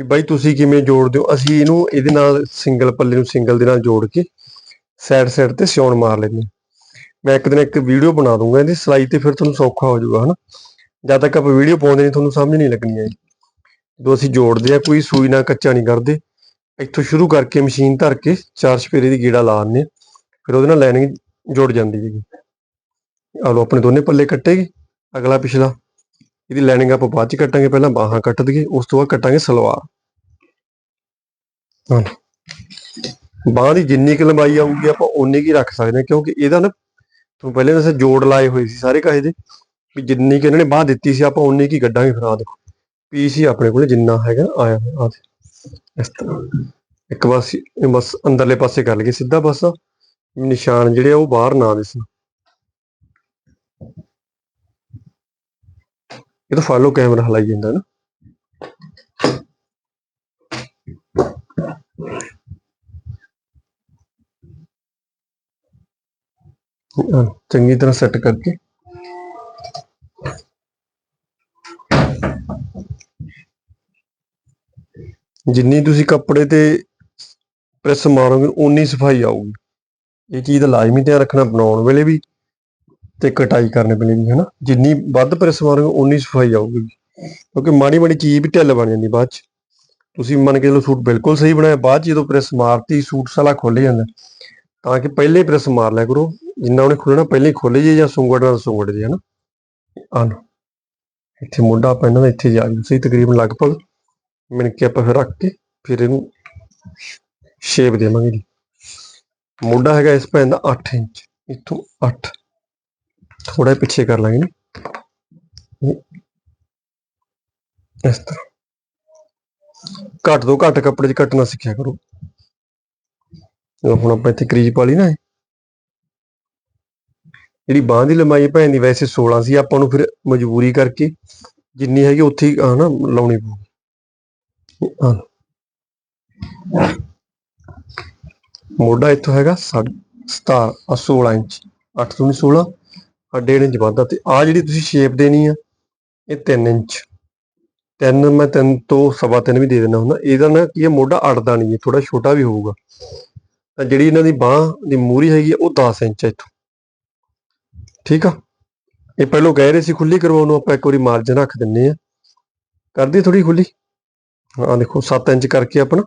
ਵੀ ਬਾਈ ਤੁਸੀਂ ਕਿਵੇਂ ਜੋੜਦੇ ਹੋ? ਅਸੀਂ ਇਹਨੂੰ ਇਹਦੇ ਨਾਲ ਸਿੰਗਲ ਪੱਲੇ ਨੂੰ ਸਿੰਗਲ ਦੇ ਨਾਲ ਜੋੜ ਕੇ ਸਾਈਡ ਸਾਈਡ ਤੇ ਸਿਉਣ ਮਾਰ ਲੈਂਦੇ ਮੈਂ ਇੱਕ ਦਿਨ ਇੱਕ ਵੀਡੀਓ ਬਣਾ ਦੂੰਗਾ ਇਹਦੀ, ਸਿਲਾਈ ਤੇ ਫਿਰ ਤੁਹਾਨੂੰ ਸੌਖਾ ਹੋ ਜਾਊਗਾ, ਹਨਾ? ਜਦ ਤੱਕ ਆਪਾਂ ਵੀਡੀਓ ਪਾਉਂਦੇ ਨਹੀਂ, ਤੁਹਾਨੂੰ ਸਮਝ ਨਹੀਂ ਲੱਗਣੀ ਹੈ ਜਦੋਂ ਅਸੀਂ ਜੋੜਦੇ ਆ, ਕੋਈ ਸੂਈ ਨਾਲ ਕੱਚਾ ਨਹੀਂ ਕਰਦੇ। ਇੱਥੋਂ ਸ਼ੁਰੂ ਕਰਕੇ ਮਸ਼ੀਨ ਧਰ ਕੇ ਚਾਰ ਛਪੇਰੇ ਦੀ ਗੀੜਾ ਲਾ ਦਿੰਦੇ ਫਿਰ ਉਹਦੇ ਨਾਲ ਲਾਈਨਿੰਗ ਜੁੜ ਜਾਂਦੀ ਹੈਗੀ। ਆ ਲਓ, ਆਪਣੇ ਦੋਨੇ ਪੱਲੇ ਕੱਟੇਗੇ, ਅਗਲਾ ਪਿਛਲਾ। ਇਹਦੀ ਲਾਈਨਿੰਗ ਆਪਾਂ ਬਾਅਦ ਚ ਕੱਟਾਂਗੇ, ਪਹਿਲਾਂ ਬਾਹਾਂ ਕੱਟ ਦਈਏ, ਉਸ ਤੋਂ ਬਾਅਦ ਕੱਟਾਂਗੇ ਸਲਵਾਰ। ਹਾਂ ਬਾਹਾਂ ਦੀ ਜਿੰਨੀ ਕੁ ਲੰਬਾਈ ਆਊਗੀ, ਆਪਾਂ ਓਨੀ ਕੀ ਰੱਖ ਸਕਦੇ ਹਾਂ, ਕਿਉਂਕਿ ਇਹਦਾ ਨਾ, ਤੁਹਾਨੂੰ ਪਹਿਲੇ ਦੱਸਿਆ, ਜੋੜ ਲਾਏ ਹੋਏ ਸੀ ਸਾਰੇ ਕਾਹੇ ਦੇ। ਵੀ ਜਿੰਨੀ ਕਿ ਇਹਨਾਂ ਨੇ ਬਾਹ ਦਿੱਤੀ ਸੀ, ਆਪਾਂ ਓਨੀ ਕੀ ਕੱਢਾਂਗੇ ਫਿਰ ਆ ਦੇਖੋ। ਪੀਸ ਹੀ ਆਪਣੇ ਕੋਲੇ ਜਿੰਨਾ ਹੈਗਾ ਆਇਆ ਹੋਇਆ ਆ ਇਸ ਤਰ੍ਹਾਂ। ਇੱਕ ਪਾਸੇ ਬਸ ਅੰਦਰਲੇ ਪਾਸੇ ਕਰ ਲਈਏ, ਸਿੱਧਾ ਪਾਸਾ ਨਿਸ਼ਾਨ ਜਿਹੜੇ ਉਹ ਬਾਹਰ ਨਾ ਦਿਸਣ ਇਹ ਤਾਂ ਫਾਲੋ ਕੈਮਰਾ ਹਲਾਈ ਜਾਂਦਾ ਨਾ। ਚੰਗੀ ਤਰ੍ਹਾਂ ਸੈੱਟ ਕਰਕੇ। ਜਿੰਨੀ ਤੁਸੀਂ ਕੱਪੜੇ ਤੇ ਪ੍ਰੈਸ ਮਾਰੋਗੇ ਉਨੀ ਸਫ਼ਾਈ ਆਊਗੀ। ਇਹ ਚੀਜ਼ ਦਾ ਲਾਜ਼ਮੀ ਧਿਆਨ ਰੱਖਣਾ ਬਣਾਉਣ ਵੇਲੇ ਵੀ ਤੇ ਕਟਾਈ ਕਰਨ ਵੇਲੇ ਵੀ, ਹਨਾ? ਜਿੰਨੀ ਵੱਧ ਪ੍ਰੈਸ ਮਾਰੋਗੇ ਉਨੀ ਸਫ਼ਾਈ ਆਊਗੀ। ਕਿਉਂਕਿ ਮਾੜੀ ਮਾੜੀ ਚੀਜ਼ ਵੀ ਢਿੱਲ ਬਣ ਜਾਂਦੀ ਬਾਅਦ ਚ। ਤੁਸੀਂ ਮੰਨ ਕੇ ਚਲੋ ਸੂਟ ਬਿਲਕੁਲ ਸਹੀ ਬਣਾਇਆ, ਬਾਅਦ ਚ ਜਦੋਂ ਪ੍ਰੈਸ ਮਾਰਤੀ, ਸੂਟ ਸਾਲਾ ਖੁੱਲ ਜਾਂਦਾ। ਤਾਂ ਕਿ ਪਹਿਲੇ ਪ੍ਰੈਸ ਮਾਰ ਲਿਆ ਕਰੋ। ਜਿੰਨਾ ਉਹਨੇ ਖੁੱਲਣਾ ਪਹਿਲੇ ਹੀ ਖੁੱਲ ਜੇ ਜਾਂ ਸੁੰਗੜ ਨਾਲ ਸੁੰਗੜ ਜੇ, ਹਨਾ? ਆਹ ਇੱਥੇ ਮੁੰਡਾ, ਆਪਾਂ ਇਹਨਾਂ ਦਾ ਇੱਥੇ ਜਾ ਗਿਆ ਸਹੀ ਤਕਰੀਬਨ ਲਗਭਗ ਮਿਣਕੇ ਆਪਾਂ ਫਿਰ ਰੱਖ ਕੇ ਫਿਰ ਇਹਨੂੰ ਸ਼ੇਪ ਦੇਵਾਂਗੇ ਜੀ। ਮੋਢਾ ਹੈਗਾ ਇਸ ਪੈਨ ਦਾ 8 ਇੰਚ, ਇੱਥੋਂ 8 ਥੋੜਾ ਜਿਹਾ ਪਿੱਛੇ ਕਰ ਲਾਂਗੇ ਨਾ। ਇਸ ਤਰ੍ਹਾਂ। ਘੱਟ ਤੋਂ ਘੱਟ ਕੱਪੜੇ 'ਚ ਕੱਟਣਾ ਸਿੱਖਿਆ ਕਰੋ। ਹੁਣ ਆਪਾਂ ਇੱਥੇ ਕਰੀਜ ਪਾ ਲਈ ਨਾ ਜਿਹੜੀ ਬਾਹ ਦੀ ਲੰਬਾਈ ਭੈਣ ਦੀ, ਵੈਸੇ 16 ਸੀ, ਆਪਾਂ ਨੂੰ ਫਿਰ ਮਜਬੂਰੀ ਕਰਕੇ ਜਿੰਨੀ ਹੈਗੀ ਉੱਥੇ ਹੀ ਨਾ, ਲਾਉਣੀ ਪਊ ਮੋਢਾ ਇੱਥੋਂ ਹੈਗਾ 17 ਆ 16 ਇੰਚ 8 ਤੋਂ 16 ਆ 1.5 ਇੰਚ ਵੱਧਦਾ ਤੇ ਆ ਜਿਹੜੀ ਤੁਸੀਂ ਸ਼ੇਪ ਦੇਣੀ ਆ ਇਹ 3 ਇੰਚ। ਤਿੰਨ ਮੈਂ ਤਿੰਨ ਤੋਂ ਸਵਾ ਤਿੰਨ ਵੀ ਦੇ ਦਿੰਦਾ ਹੁੰਦਾ। ਇਹਦਾ ਨਾ ਕੀ ਹੈ ਮੋਢਾ ਅੜਦਾ ਨਹੀਂ ਹੈ ਥੋੜਾ ਛੋਟਾ ਵੀ ਹੋਊਗਾ। ਤਾਂ ਜਿਹੜੀ ਇਹਨਾਂ ਦੀ ਬਾਹ ਦੀ ਮੂਰੀ ਹੈਗੀ ਆ, ਉਹ 10 ਇੰਚ ਹੈ ਇੱਥੋਂ। ਠੀਕ ਆ? ਇਹ ਪਹਿਲੋਂ ਕਹਿ ਰਹੇ ਸੀ ਖੁੱਲੀ ਕਰਵਾਉਣ ਨੂੰ ਆਪਾਂ ਇੱਕ ਵਾਰੀ ਮਾਰਜਨ ਰੱਖ ਦਿੰਨੇ ਆ। ਕਰਦੀ ਥੋੜੀ ਖੁੱਲੀ ਹਾਂ ਦੇਖੋ 7 ਇੰਚ ਕਰਕੇ ਆਪਣਾ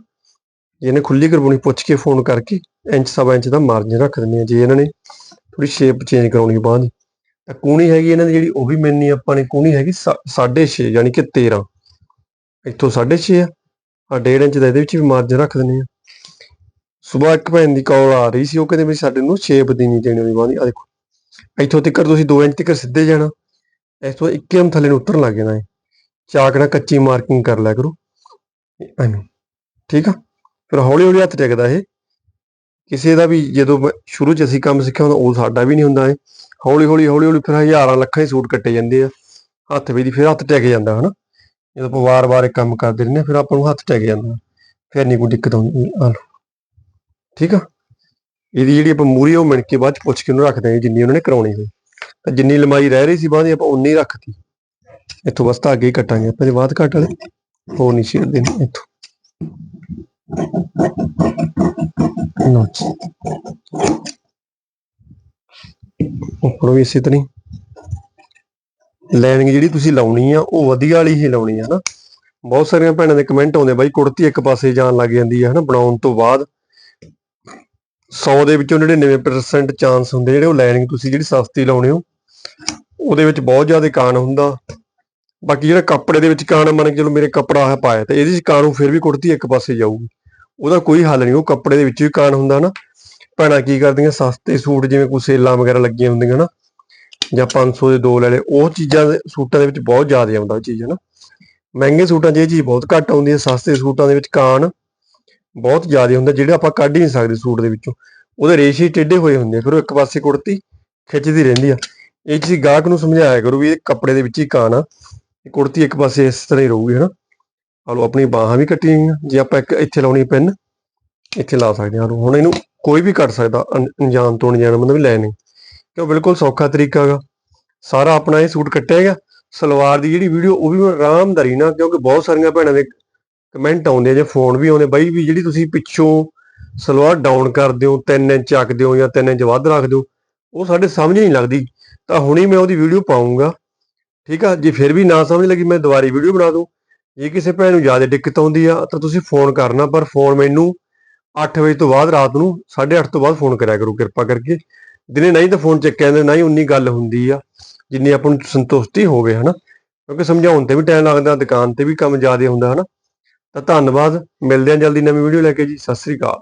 ਜੇ ਇਹਨੇ ਖੁੱਲੀ ਕਰਵਾਉਣੀ, ਪੁੱਛ ਕੇ ਫੋਨ ਕਰਕੇ ਇੰਚ, ਸਵਾ ਇੰਚ ਦਾ ਮਾਰਜਨ ਰੱਖ ਦਿੰਦੇ ਆ ਜੇ ਇਹਨਾਂ ਨੇ ਥੋੜੀ ਸ਼ੇਪ ਚੇਂਜ ਕਰਾਉਣੀ ਬਾਂਹ ਦੀ ਤਾਂ ਕੂਣੀ ਹੈਗੀ ਇਹਨਾਂ ਦੀ ਜਿਹੜੀ, ਉਹ ਵੀ ਮਿਲਣੀ ਆਪਾਂ ਨੇ ਕੂਣੀ ਹੈਗੀ 6.5 ਯਾਨੀ ਕਿ 13 ਇੱਥੋਂ 6.5 ਆ ਆ 1.5 ਇੰਚ ਦਾ ਇਹਦੇ ਵਿੱਚ ਵੀ ਮਾਰਜਨ ਰੱਖ ਦਿੰਦੇ ਆ। ਸਵੇਰ ਇੱਕ ਭੈਣ ਦੀ ਕਾਲ ਆ ਰਹੀ ਸੀ, ਉਹ ਕਹਿੰਦੇ ਵੀ ਸਾਡੇ ਨੂੰ ਸ਼ੇਪ ਦੀ ਨਹੀਂ ਦੇਣੀ ਬਾਂਹ ਦੀ। ਆ ਦੇਖੋ, ਇੱਥੋਂ ਤੱਕ ਤੁਸੀਂ 2 ਇੰਚ ਤੱਕ ਸਿੱਧੇ ਜਾਣਾ, ਇਸ ਤੋਂ ਇੱਕਦਮ ਥੱਲੇ ਨੂੰ ਉਤਰਨ ਲੱਗ ਜਾਣਾ ਹੈ ਚਾਕ ਨਾਲ ਕੱਚੀ ਮਾਰਕਿੰਗ ਕਰ ਲਿਆ ਕਰੋ। ਐਵੇਂ। ਠੀਕ ਆ? ਫਿਰ ਹੌਲੀ ਹੌਲੀ ਹੱਥ ਟਿਕਦਾ ਇਹ। ਕਿਸੇ ਦਾ ਵੀ ਜਦੋਂ ਸ਼ੁਰੂ 'ਚ ਅਸੀਂ ਕੰਮ ਸਿੱਖਿਆ ਉਹ ਸਾਡਾ ਵੀ ਨਹੀਂ ਹੁੰਦਾ ਇਹ। ਹੌਲੀ ਹੌਲੀ ਹੌਲੀ ਹੌਲੀ ਫਿਰ ਹਜ਼ਾਰਾਂ ਲੱਖਾਂ ਹੀ ਸੂਟ ਕੱਟੇ ਜਾਂਦੇ ਆ। ਹੱਥ ਵੀ ਦੀ ਫਿਰ ਹੱਥ ਟਿਕ ਜਾਂਦਾ ਹਨਾ? ਜਦੋਂ ਆਪਾਂ ਵਾਰ-ਵਾਰ ਕੰਮ ਕਰਦੇ ਰਹਿੰਦੇ ਹਾਂ, ਫਿਰ ਆਪਾਂ ਨੂੰ ਹੱਥ ਟਿਕ ਜਾਂਦਾ। ਫਿਰ ਨਹੀਂ ਕੋਈ ਦਿੱਕਤ ਆਉਂਦੀ ਆ ਠੀਕ ਆ? ਇਹਦੀ ਜਿਹੜੀ ਆਪਾਂ ਮੂਰੀ ਉਹ ਮਿਣ ਕੇ ਬਾਅਦ ਚ ਪੁੱਛ ਕੇ ਉਹਨੂੰ ਰੱਖਦੇ ਹਾਂ ਜਿੰਨੀ ਉਹਨਾਂ ਨੇ ਕਰਾਉਣੀ ਹੋਈ। ਤਾਂ ਜਿੰਨੀ ਲੰਮਾਈ ਰਹਿ ਰਹੀ ਸੀ ਬਾਅਦ ਦੀ ਆਪਾਂ ਉਨੀ ਰੱਖਤੀ। ਇੱਥੋਂ ਬਸ ਤਾਂ ਅੱਗੇ ਹੀ ਕੱਟਾਂਗੇ ਆਪਾਂ ਦੇ ਬਾਅਦ ਕੱਟ ਵਾਲੇ। ਹੋਰ ਨਹੀਂ ਛੇੜਦੇ ਨੇ ਇੱਥੋਂ। ਲਓ ਉੱਪਰੋਂ ਵੀ ਇਸੇ ਤਰ੍ਹਾਂ ਲਾਈਨਿੰਗ ਜਿਹੜੀ ਤੁਸੀਂ ਲਾਉਣੀ ਆ, ਉਹ ਵਧੀਆ ਵਾਲੀ ਹੀ ਲਾਉਣੀ ਆ ਹਨਾ ਬਹੁਤ ਸਾਰੀਆਂ ਭੈਣਾਂ ਦੇ ਕਮੈਂਟ ਆਉਂਦੇ ਬਾਈ, ਕੁੜਤੀ ਇੱਕ ਪਾਸੇ ਜਾਣ ਲੱਗ ਜਾਂਦੀ ਹੈ ਹਨਾ, ਬਣਾਉਣ ਤੋਂ ਬਾਅਦ। 100 ਦੇ ਵਿੱਚੋਂ 99% ਚਾਂਸ ਹੁੰਦੇ ਜਿਹੜੇ ਉਹ ਲਾਈਨਿੰਗ ਤੁਸੀਂ ਜਿਹੜੀ ਸਸਤੀ ਲਾਉਣੇ ਹੋ ਉਹਦੇ ਵਿੱਚ ਬਹੁਤ ਜ਼ਿਆਦਾ ਕਾਣ ਹੁੰਦਾ। ਬਾਕੀ ਜਿਹੜਾ ਕੱਪੜੇ ਦੇ ਵਿੱਚ ਕਾਣ ਮੰਨ ਕੇ ਚਲੋ ਮੇਰੇ ਕੱਪੜਾ ਆ ਪਾਇਆ ਤੇ ਇਹਦੇ ਵਿੱਚ ਕਾਣੂ ਫਿਰ ਵੀ ਕੁੜਤੀ ਇੱਕ ਪਾਸੇ ਜਾਊਗੀ। ਉਹਦਾ ਕੋਈ ਹੱਲ ਨਹੀਂ ਉਹ ਕੱਪੜੇ ਦੇ ਵਿੱਚ ਵੀ ਕਾਣ ਹੁੰਦਾ ਨਾ। ਭੈਣਾਂ ਕੀ ਕਰਦੀਆਂ ਸਸਤੇ ਸੂਟ ਜਿਵੇਂ ਕੋਈ ਸੇਲਾਂ ਵਗੈਰਾ ਲੱਗੀਆਂ ਹੁੰਦੀਆਂ ਨਾ ਜਾਂ 500 ਦੇ ਦੋ ਲੈ ਲਏ ਉਹ ਚੀਜ਼ਾਂ ਦੇ ਸੂਟਾਂ ਦੇ ਵਿੱਚ ਬਹੁਤ ਜ਼ਿਆਦਾ ਆਉਂਦਾ ਉਹ ਚੀਜ਼ ਹੈ ਨਾ। ਮਹਿੰਗੇ ਸੂਟਾਂ 'ਚ ਇਹ ਚੀਜ਼ ਬਹੁਤ ਘੱਟ ਆਉਂਦੀ ਹੈ ਸਸਤੇ ਸੂਟਾਂ ਦੇ ਵਿੱਚ ਕਾਣ ਬਹੁਤ ਜ਼ਿਆਦਾ ਹੁੰਦਾ ਜਿਹੜੇ ਆਪਾਂ ਕੱਢ ਹੀ ਨਹੀਂ ਸਕਦੇ ਸੂਟ ਦੇ ਵਿੱਚੋਂ। ਉਹਦੇ ਰੇਸ਼ੇ ਹੀ ਟੇਢੇ ਹੋਏ ਹੁੰਦੇ ਆ, ਫਿਰ ਉਹ ਇੱਕ ਪਾਸੇ ਕੁੜਤੀ ਖਿੱਚਦੀ ਰਹਿੰਦੀ ਆ। ਇਹ ਚੀਜ਼ ਗਾਹਕ ਨੂੰ ਸਮਝਾਇਆ ਕਰੋ ਵੀ ਇਹ ਕੱਪੜੇ ਦੇ ਵਿੱਚ ਹੀ ਕਾਣ ਆ। ਕੁੜਤੀ ਇੱਕ ਪਾਸੇ ਇਸ ਤਰ੍ਹਾਂ ਹੀ ਰਹੂਗੀ, ਹਨਾ? ਆ ਲਓ, ਆਪਣੀ ਬਾਹਾਂ ਵੀ ਕੱਟੀਆਂ ਗਈਆਂ ਜੇ ਆਪਾਂ ਇੱਕ ਇੱਥੇ ਲਾਉਣੀ ਪੈਨ, ਇੱਥੇ ਲਾ ਸਕਦੇ ਹਾਂ ਹੁਣ ਇਹਨੂੰ ਕੋਈ ਵੀ ਕੱਟ ਸਕਦਾ, ਅਣ- ਅਣਜਾਣ ਤੋਂ ਅਣਜਾਣ ਮਤਲਬ ਲੈ ਨਹੀਂ। ਕਿਉਂ? ਬਿਲਕੁਲ ਸੌਖਾ ਤਰੀਕਾ ਹੈਗਾ। ਸਾਰਾ ਆਪਣਾ ਇਹ ਸੂਟ ਕੱਟਿਆ ਗਿਆ। ਸਲਵਾਰ ਦੀ ਜਿਹੜੀ ਵੀਡੀਓ, ਉਹ ਵੀ ਮੈਂ ਆਰਾਮਦਾਰੀ ਨਾਲ, ਕਿਉਂਕਿ ਬਹੁਤ ਸਾਰੀਆਂ ਭੈਣਾਂ ਦੇ ਕਮੈਂਟ ਆਉਂਦੇ ਆ, ਜਾਂ ਫੋਨ ਵੀ ਆਉਂਦੇ ਬਾਈ ਵੀ ਜਿਹੜੀ ਤੁਸੀਂ ਪਿੱਛੋਂ ਸਲਵਾਰ ਡਾਊਨ ਕਰਦੇ ਹੋ 3 ਇੰਚ ਚੱਕਦੇ ਹੋ ਜਾਂ 3 ਇੰਚ ਵੱਧ ਰੱਖਦੇ ਹੋ, ਉਹ ਸਾਡੇ ਸਮਝ ਨਹੀਂ ਲੱਗਦੀ। ਤਾਂ ਹੁਣੀ ਮੈਂ ਉਹਦੀ ਵੀਡੀਓ ਪਾਉਂਗਾ ਠੀਕ ਆ? ਜੇ ਫਿਰ ਵੀ ਨਾ ਸਮਝ ਲੱਗੀ, ਮੈਂ ਦੁਬਾਰੀ ਵੀਡੀਓ ਬਣਾ ਦੂੰ। ਜੇ ਕਿਸੇ ਭੈਣ ਨੂੰ ਜ਼ਿਆਦਾ ਦਿੱਕਤ ਆਉਂਦੀ ਆ, ਤਾਂ ਤੁਸੀਂ ਫੋਨ ਕਰਨਾ, ਪਰ ਫੋਨ ਮੈਨੂੰ 8 ਵਜੇ ਤੋਂ ਬਾਅਦ, ਰਾਤ ਨੂੰ 8:30 ਤੋਂ ਬਾਅਦ ਫੋਨ ਕਰਿਆ ਕਰੋ, ਕਿਰਪਾ ਕਰਕੇ। ਦਿਨੇ ਨਹੀਂ ਤਾਂ ਫੋਨ ਚੱਕਿਆ ਜਾਂਦਾ ਨਹੀਂ ਉਨੀ ਗੱਲ ਹੁੰਦੀ ਆ, ਜਿੰਨੀ ਆਪਾਂ ਨੂੰ ਸੰਤੁਸ਼ਟੀ ਹੋਵੇ, ਹਨਾ? ਕਿਉਂਕਿ ਸਮਝਾਉਣ ਤੇ ਵੀ ਟਾਈਮ ਲੱਗਦਾ, ਦੁਕਾਨ ਤੇ ਵੀ ਕੰਮ ਜ਼ਿਆਦਾ ਹੁੰਦਾ, ਹਨਾ? ਤਾਂ ਧੰਨਵਾਦ, ਮਿਲਦੇ ਹਾਂ ਜਲਦੀ ਨਵੀਂ ਵੀਡੀਓ ਲੈ ਕੇ ਜੀ, ਸਤਿ ਸ੍ਰੀ ਅਕਾਲ।